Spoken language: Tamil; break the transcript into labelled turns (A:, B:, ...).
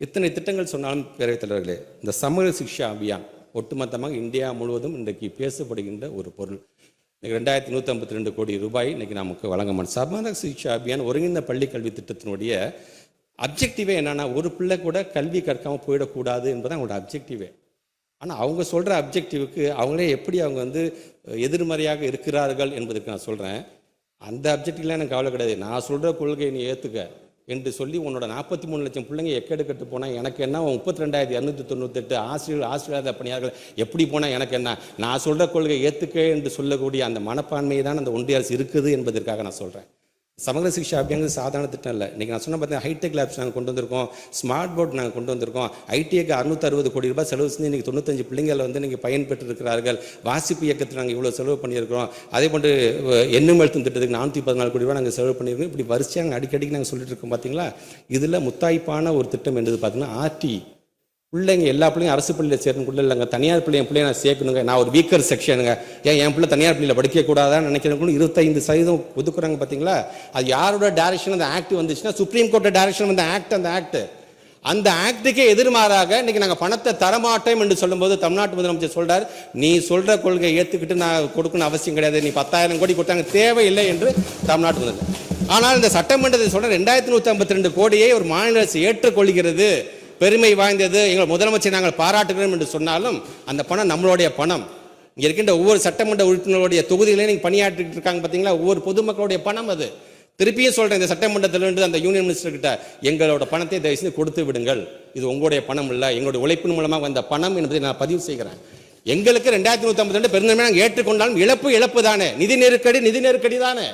A: இத்தனை திட்டங்கள் சொன்னாலும் பேரவைத் தலைவர்களே இந்த சமூக சிக்ஷா அபியான் ஒட்டுமொத்தமாக இந்தியா முழுவதும் இன்றைக்கு பேசப்படுகின்ற ஒரு பொருள். இன்னைக்கு ரெண்டாயிரத்தி நூற்றி ஐம்பத்தி ரெண்டு கோடி ரூபாய் இன்றைக்கி நமக்கு வழங்கப்படும் சமூக சிக்ஷா அபியான் ஒருங்கிணைந்த பள்ளி கல்வி திட்டத்தினுடைய அப்ஜெக்டிவே என்னென்னா ஒரு பிள்ளை கூட கல்வி கற்காமல் போயிடக்கூடாது என்பது அவங்களோட அப்ஜெக்டிவே ஆனால் அவங்க சொல்கிற அப்ஜெக்டிவுக்கு அவங்களே எப்படி அவங்க வந்து எதிர்மறையாக இருக்கிறார்கள் என்பதற்கு நான் சொல்கிறேன் அந்த அப்ஜெக்டிவ்லாம் எனக்கு கவலை கிடையாது. நான் சொல்கிற கொள்கையை நீ ஏற்றுக்க என்று சொல்லி உன்னோட நாற்பத்தி மூணு லட்சம் பிள்ளைங்க எக்கெடு கட்டு போனால் எனக்கு என்ன? முப்பத்தி ரெண்டாயிரத்தி இரநூத்தி தொண்ணூத்தெட்டு ஆசிரியர் ஆசிரியர் பணியாளர்கள் எப்படி போனால் எனக்கு என்ன? நான் சொல்கிற கொள்கை ஏற்றுக்க என்று சொல்லக்கூடிய அந்த மனப்பான்மையை தான் அந்த ஒன்றிய அரசு இருக்குது என்பதற்காக நான் சொல்கிறேன் சமகர சிகிச்சை அப்படிங்கிறது சாதாரண திட்டம் இல்லை. இன்றைக்கி நான் சொன்ன பார்த்தீங்கன்னா ஹைடெக் லேப்ஸ் நாங்கள் கொண்டு வந்திருக்கோம். ஸ்மார்ட் போர்ட் நாங்கள் கொண்டு வந்திருக்கோம். ஐடிஐக்கு அறுநூத்தி அறுபது கோடி ரூபாய் செலவு செஞ்சு இன்றைக்கி தொண்ணூத்தஞ்சு பிள்ளைங்களை வந்து நீங்கள் பயன்பெற்றிருக்கிறார்கள். வாசிப்பு இயக்கத்தில் நாங்கள் இவ்வளோ செலவு பண்ணியிருக்கிறோம். அதே போன்று எண்ணும் எழுத்தும் திட்டத்துக்கு நானூற்றி பதினாலு கோடி ரூபாய் நாங்கள் செலவு பண்ணியிருக்கோம். இப்படி வரிசையாக அடிக்கடிக்கு நாங்கள் சொல்லிட்டு இருக்கோம் பார்த்தீங்களா இதில் முத்தாய்ப்பான ஒரு திட்டம் என்றது பார்த்தீங்கன்னா ஆர்டி பிள்ளைங்க எல்லா பிள்ளைங்க அரசு பள்ளியில் சேரணுக்குள்ள இல்லைங்க. தனியார் பிள்ளைங்க பிள்ளைய நான் சேர்க்கணுங்க. நான் ஒரு வீக்கர் செக்ஷனுங்க ஏன் என் பிள்ளை தனியார் பள்ளியில் படிக்க கூடாதான்னு நினைக்கிறவங்களும் இருபத்தைந்து சதவீதம் ஒதுக்குறாங்க பார்த்தீங்களா அது யாரோட டைரக்ஷன் அந்த ஆக்ட் வந்துச்சுன்னா சுப்ரீம் கோர்ட் டைரக்ஷன் வந்த ஆக்ட் அந்த ஆக்ட் அந்த ஆக்டுக்கே எதிர்மாறாக இன்னைக்கு நாங்கள் பணத்தை தரமாட்டோம் என்று சொல்லும்போது தமிழ்நாட்டு முதலமைச்சர் சொல்றார். நீ சொல்ற கொள்கையை ஏற்றுக்கிட்டு நான் கொடுக்கணும் அவசியம் கிடையாது. நீ பத்தாயிரம் கோடி கொடுத்தாங்க. தேவையில்லை என்று தமிழ்நாட்டு முதலமைச்சர். ஆனால் இந்த சட்டமன்றத்தை சொல்ற ரெண்டாயிரத்தி நூற்றி ஐம்பத்தி ரெண்டு கோடியை ஒரு மாநில அரசு ஏற்றுக்கொள்கிறது. பெருமை வாய்ந்தது. எங்கள் முதலமைச்சர் நாங்கள் பாராட்டுகிறோம் என்று சொன்னாலும் அந்த பணம் நம்மளுடைய பணம். இங்கே இருக்கின்ற ஒவ்வொரு சட்டமன்ற உறுப்பினர்களுடைய தொகுதியிலே நீங்கள் பணியாற்றிட்டு இருக்காங்க பார்த்தீங்களா ஒவ்வொரு பொதுமக்களுடைய பணம் அது. திருப்பியும் சொல்கிறேன் இந்த சட்டமன்றத்திலிருந்து அந்த யூனியன் மினிஸ்டர் கிட்ட எங்களோட பணத்தை தயவு செய்து கொடுத்து விடுங்கள். இது உங்களுடைய பணம் இல்லை. எங்களுடைய உழைப்பின் மூலமாக வந்த பணம் என்பதை நான் பதிவு செய்கிறேன். எங்களுக்கு ரெண்டாயிரத்தி நூற்றி ஐம்பத்தி ரெண்டு பெருந்தன்மை நாங்கள் ஏற்றுக்கொண்டாலும் இழப்பு இழப்பு தானே. நிதி நெருக்கடி நிதி நெருக்கடி தானே.